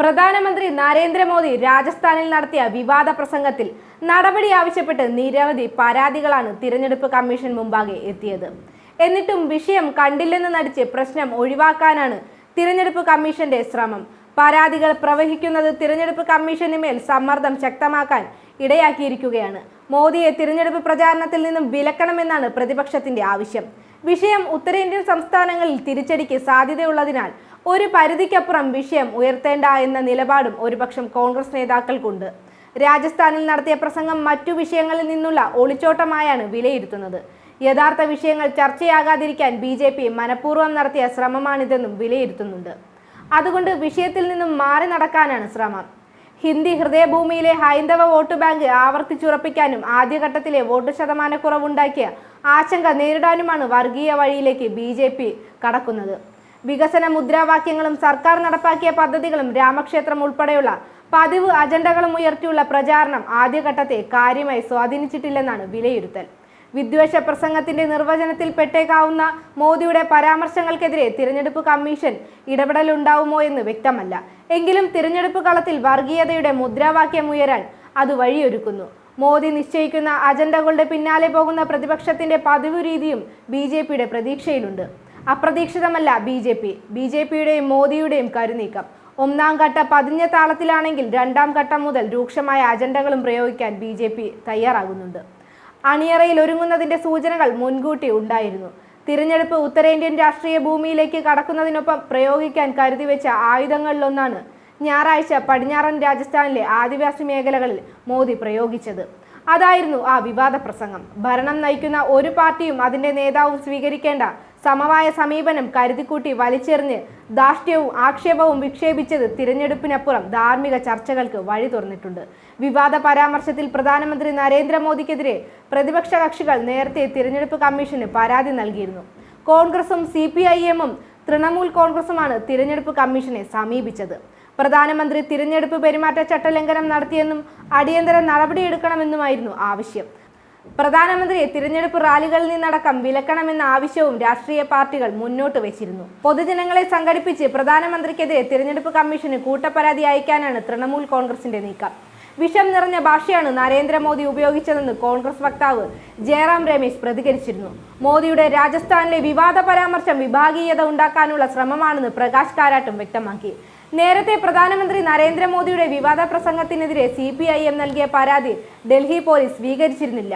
പ്രധാനമന്ത്രി നരേന്ദ്രമോദി രാജസ്ഥാനിൽ നടത്തിയ വിവാദ പ്രസംഗത്തിൽ നടപടി ആവശ്യപ്പെട്ട് നിരവധി പരാതികളാണ് തിരഞ്ഞെടുപ്പ് കമ്മീഷൻ മുമ്പാകെ എത്തിയത്. എന്നിട്ടും വിഷയം കണ്ടില്ലെന്ന് നടിച്ച് പ്രശ്നം ഒഴിവാക്കാനാണ് തിരഞ്ഞെടുപ്പ് കമ്മീഷന്റെ ശ്രമം. പരാതികൾ പ്രവഹിക്കുന്നത് തിരഞ്ഞെടുപ്പ് കമ്മീഷന് മേൽ സമ്മർദ്ദം ശക്തമാക്കാൻ ഇടയാക്കിയിരിക്കുകയാണ്. മോദിയെ തിരഞ്ഞെടുപ്പ് പ്രചാരണത്തിൽ നിന്നും വിലക്കണമെന്നാണ് പ്രതിപക്ഷത്തിന്റെ ആവശ്യം. വിഷയം ഉത്തരേന്ത്യൻ സംസ്ഥാനങ്ങളിൽ തിരിച്ചടിക്ക് സാധ്യതയുള്ളതിനാൽ ഒരു പരിധിക്കപ്പുറം വിഷയം ഉയർത്തേണ്ട എന്ന നിലപാടും ഒരുപക്ഷം കോൺഗ്രസ് നേതാക്കൾക്കുണ്ട്. രാജസ്ഥാനിൽ നടത്തിയ പ്രസംഗം മറ്റു വിഷയങ്ങളിൽ നിന്നുള്ള ഒളിച്ചോട്ടമായാണ് വിലയിരുത്തുന്നത്. യഥാർത്ഥ വിഷയങ്ങൾ ചർച്ചയാകാതിരിക്കാൻ ബി ജെ പി മനഃപൂർവം നടത്തിയ ശ്രമമാണിതെന്നും വിലയിരുത്തുന്നുണ്ട്. അതുകൊണ്ട് വിഷയത്തിൽ നിന്നും മാറി നടക്കാനാണ് ശ്രമം. ഹിന്ദി ഹൃദയഭൂമിയിലെ ഹൈന്ദവ വോട്ട് ബാങ്ക് ആവർത്തിച്ചുറപ്പിക്കാനും ആദ്യഘട്ടത്തിലെ വോട്ട് ശതമാനക്കുറവുണ്ടാക്കിയ ആശങ്ക നേരിടാനുമാണ് വർഗീയ വഴിയിലേക്ക് ബി കടക്കുന്നത്. വികസന മുദ്രാവാക്യങ്ങളും സർക്കാർ നടപ്പാക്കിയ പദ്ധതികളും രാമക്ഷേത്രം ഉൾപ്പെടെയുള്ള പതിവ് അജണ്ടകളും ഉയർത്തിയുള്ള പ്രചാരണം ആദ്യഘട്ടത്തെ കാര്യമായി സ്വാധീനിച്ചിട്ടില്ലെന്നാണ് വിലയിരുത്തൽ. വിദ്വേഷ പ്രസംഗത്തിന്റെ നിർവചനത്തിൽ പെട്ടേക്കാവുന്ന മോദിയുടെ പരാമർശങ്ങൾക്കെതിരെ തിരഞ്ഞെടുപ്പ് കമ്മീഷൻ ഇടപെടലുണ്ടാവുമോ എന്ന് വ്യക്തമല്ല. എങ്കിലും തിരഞ്ഞെടുപ്പ് കളത്തിൽ വർഗീയതയുടെ മുദ്രാവാക്യം ഉയരാൻ അത് വഴിയൊരുക്കുന്നു. മോദി നിശ്ചയിക്കുന്ന അജണ്ടകളുടെ പിന്നാലെ പോകുന്ന പ്രതിപക്ഷത്തിന്റെ പതിവ് രീതിയും ബി പ്രതീക്ഷയിലുണ്ട്. അപ്രതീക്ഷിതമല്ല B J P. B J പിയുടെയും മോദിയുടെയും കരുനീക്കം. ഒന്നാം ഘട്ട പതിഞ്ഞ താളത്തിലാണെങ്കിൽ രണ്ടാം ഘട്ടം മുതൽ രൂക്ഷമായ അജണ്ടകളും പ്രയോഗിക്കാൻ ബി ജെ പി തയ്യാറാകുന്നുണ്ട്. അണിയറയിൽ ഒരുങ്ങുന്നതിന്റെ സൂചനകൾ മുൻകൂട്ടി ഉണ്ടായിരുന്നു. തിരഞ്ഞെടുപ്പ് ഉത്തരേന്ത്യൻ രാഷ്ട്രീയ ഭൂമിയിലേക്ക് കടക്കുന്നതിനൊപ്പം പ്രയോഗിക്കാൻ കരുതിവെച്ച ആയുധങ്ങളിലൊന്നാണ് ഞായറാഴ്ച പടിഞ്ഞാറൻ രാജസ്ഥാനിലെ ആദിവാസി മേഖലകളിൽ മോദി പ്രയോഗിച്ചത്. അതായിരുന്നു ആ വിവാദ പ്രസംഗം. ഭരണം നയിക്കുന്ന ഒരു പാർട്ടിയും അതിന്റെ നേതാവും സ്വീകരിക്കേണ്ട സമവായ സമീപനം കരുതിക്കൂട്ടി വലിച്ചെറിഞ്ഞ് ധാർഷ്ട്യവും ആക്ഷേപവും വിക്ഷേപിച്ചത് തിരഞ്ഞെടുപ്പിനപ്പുറം ധാർമ്മിക ചർച്ചകൾക്ക് വഴി തുറന്നിട്ടുണ്ട്. വിവാദ പരാമർശത്തിൽ പ്രധാനമന്ത്രി നരേന്ദ്രമോദിക്കെതിരെ പ്രതിപക്ഷ കക്ഷികൾ നേരത്തെ തിരഞ്ഞെടുപ്പ് കമ്മീഷന് പരാതി നൽകിയിരുന്നു. കോൺഗ്രസും സി പി ഐ എമ്മും തൃണമൂൽ കോൺഗ്രസുമാണ് തിരഞ്ഞെടുപ്പ് കമ്മീഷനെ സമീപിച്ചത്. പ്രധാനമന്ത്രി തിരഞ്ഞെടുപ്പ് പെരുമാറ്റച്ചട്ട ലംഘനം നടത്തിയെന്നും അടിയന്തര നടപടിയെടുക്കണമെന്നുമായിരുന്നു ആവശ്യം. പ്രധാനമന്ത്രിയെ തിരഞ്ഞെടുപ്പ് റാലികളിൽ നിന്നടക്കം വിലക്കണമെന്ന ആവശ്യവും രാഷ്ട്രീയ പാർട്ടികൾ മുന്നോട്ട് വെച്ചിരുന്നു. പൊതുജനങ്ങളെ സംഘടിപ്പിച്ച് പ്രധാനമന്ത്രിക്കെതിരെ തിരഞ്ഞെടുപ്പ് കമ്മീഷന് കൂട്ടപ്പരാതി അയക്കാനാണ് തൃണമൂൽ കോൺഗ്രസിന്റെ നീക്കം. വിഷം നിറഞ്ഞ ഭാഷയാണ് നരേന്ദ്രമോദി ഉപയോഗിച്ചതെന്ന് കോൺഗ്രസ് വക്താവ് ജയറാം രമേശ് പ്രതികരിച്ചിരുന്നു. മോദിയുടെ രാജസ്ഥാനിലെ വിവാദ പരാമർശം വിഭാഗീയത ഉണ്ടാക്കാനുള്ള ശ്രമമാണെന്ന് പ്രകാശ് കാരാട്ടും വ്യക്തമാക്കി. നേരത്തെ പ്രധാനമന്ത്രി നരേന്ദ്രമോദിയുടെ വിവാദ പ്രസംഗത്തിനെതിരെ സി പി ഐ എം നൽകിയ പരാതി ഡൽഹി പോലീസ് സ്വീകരിച്ചിരുന്നില്ല.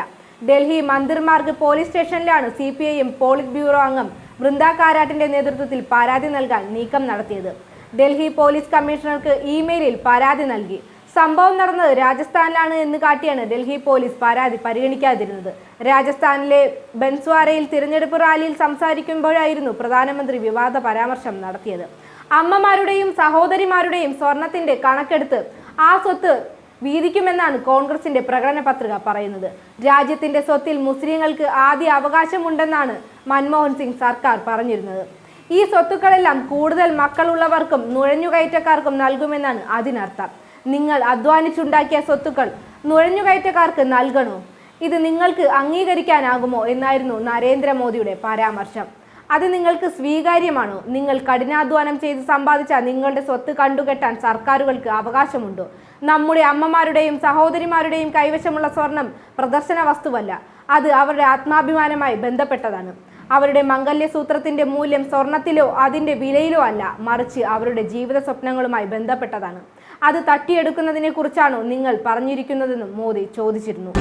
ഡൽഹി മന്ദിർമാർഗ് പോലീസ് സ്റ്റേഷനിലാണ് C P I M polit bureau അംഗം വൃന്ദ കാരാട്ടിന്റെ നേതൃത്വത്തിൽ പരാതി നൽകാൻ നീക്കം നടത്തിയത്. ഡൽഹി പോലീസ് കമ്മീഷണർക്ക് ഇമെയിലിൽ പരാതി നൽകി. സംഭവം നടന്നത് രാജസ്ഥാനിലാണ് എന്ന് കാട്ടിയാണ് ഡൽഹി പോലീസ് പരാതി പരിഗണിക്കാതിരുന്നത്. രാജസ്ഥാനിലെ ബൻസ്വാരയിൽ തിരഞ്ഞെടുപ്പ് റാലിയിൽ സംസാരിക്കുമ്പോഴായിരുന്നു പ്രധാനമന്ത്രി വിവാദ പരാമർശം നടത്തിയത്. അമ്മമാരുടെയും സഹോദരിമാരുടെയും സ്വർണത്തിന്റെ കണക്കെടുത്ത് ആ സ്വത്ത് വീതിക്കുമെന്നാണ് കോൺഗ്രസിന്റെ പ്രകടന പത്രിക പറയുന്നത്. രാജ്യത്തിന്റെ സ്വത്തിൽ മുസ്ലിങ്ങൾക്ക് ആദ്യ അവകാശമുണ്ടെന്നാണ് മൻമോഹൻ സിംഗ് സർക്കാർ പറഞ്ഞിരുന്നത്. ഈ സ്വത്തുക്കളെല്ലാം കൂടുതൽ മക്കളുള്ളവർക്കും നുഴഞ്ഞുകയറ്റക്കാർക്കും നൽകുമെന്നാണ് അതിനർത്ഥം. നിങ്ങൾ അധ്വാനിച്ചുണ്ടാക്കിയ സ്വത്തുക്കൾ നുഴഞ്ഞുകയറ്റക്കാർക്ക് നൽകണോ? ഇത് നിങ്ങൾക്ക് അംഗീകരിക്കാനാകുമോ? എന്നായിരുന്നു നരേന്ദ്രമോദിയുടെ പരാമർശം. അത് നിങ്ങൾക്ക് സ്വീകാര്യമാണോ? നിങ്ങൾ കഠിനാധ്വാനം ചെയ്ത് സമ്പാദിച്ച നിങ്ങളുടെ സ്വത്ത് കണ്ടുകെട്ടാൻ സർക്കാരുകൾക്ക് അവകാശമുണ്ടോ? നമ്മുടെ അമ്മമാരുടെയും സഹോദരിമാരുടെയും കൈവശമുള്ള സ്വർണം പ്രദർശന വസ്തുവല്ല അത് അവരുടെ ആത്മാഭിമാനമായി ബന്ധപ്പെട്ടതാണ്. അവരുടെ മംഗല്യസൂത്രത്തിന്റെ മൂല്യം സ്വർണത്തിലോ അതിന്റെ വിലയിലോ അല്ല മറിച്ച് അവരുടെ ജീവിത സ്വപ്നങ്ങളുമായി ബന്ധപ്പെട്ടതാണ്. അത് തട്ടിയെടുക്കുന്നതിനെ കുറിച്ചാണോ നിങ്ങൾ പറഞ്ഞിരിക്കുന്നതെന്നും മോദി ചോദിച്ചിരുന്നു.